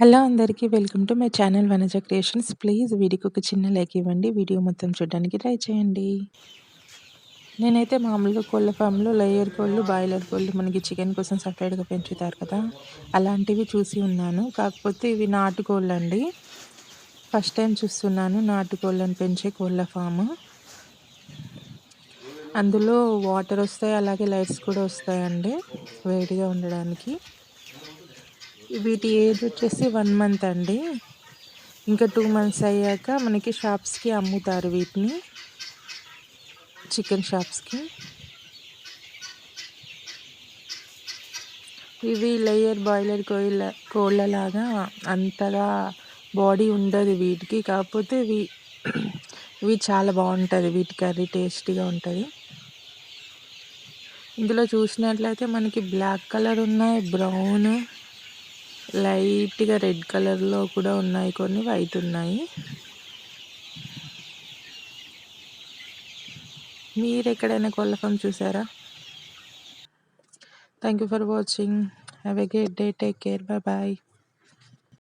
Hello అందరికీ welcome to my channel Vanaja creations. Please వీడియోకి ఒక చిన్న లైక్ ఇవ్వండి. వీడియో మొత్తం చూడడానికి ట్రై చేయండి. నేనైతే మామూలుగా కోళ్ళ ఫామ్లో లేయర్ కోళ్ళు బాయిలర్ కోళ్ళు మనకి చికెన్ కోసం సపరేట్గా పెంచుతారు కదా అలాంటివి చూసి ఉన్నాను. కాకపోతే ఇవి నాటుకోళ్ళు అండి ఫస్ట్ టైం చూస్తున్నాను నాటుకోళ్ళని పెంచే కోళ్ళ ఫామ్. అందులో వాటర్ వస్తాయి అలాగే లైట్స్ కూడా వస్తాయండి వేడిగా ఉండడానికి. వీటి ఏజ్ వచ్చేసి వన్ మంత్ అండి. ఇంకా టూ మంత్స్ అయ్యాక మనకి షాప్స్కి అమ్ముతారు వీటిని. చికెన్ షాప్స్కి. ఇవి లేయర్ బాయిలర్ కోయిల కోళ్ళలాగా అంతగా బాడీ ఉండదు వీటికి. కాకపోతే ఇవి ఇవి చాలా బాగుంటుంది. వీటి కర్రీ టేస్టీగా ఉంటుంది. ఇందులో చూసినట్లయితే మనకి బ్లాక్ కలర్ ఉన్నాయి బ్రౌన్ లైట్గా రెడ్ కలర్లో కూడా ఉన్నాయి కొన్ని వైట్ ఉన్నాయి. మీరు ఎక్కడైనా కొల్లఫం చూసారా? Thank you for watching have a great day take care bye bye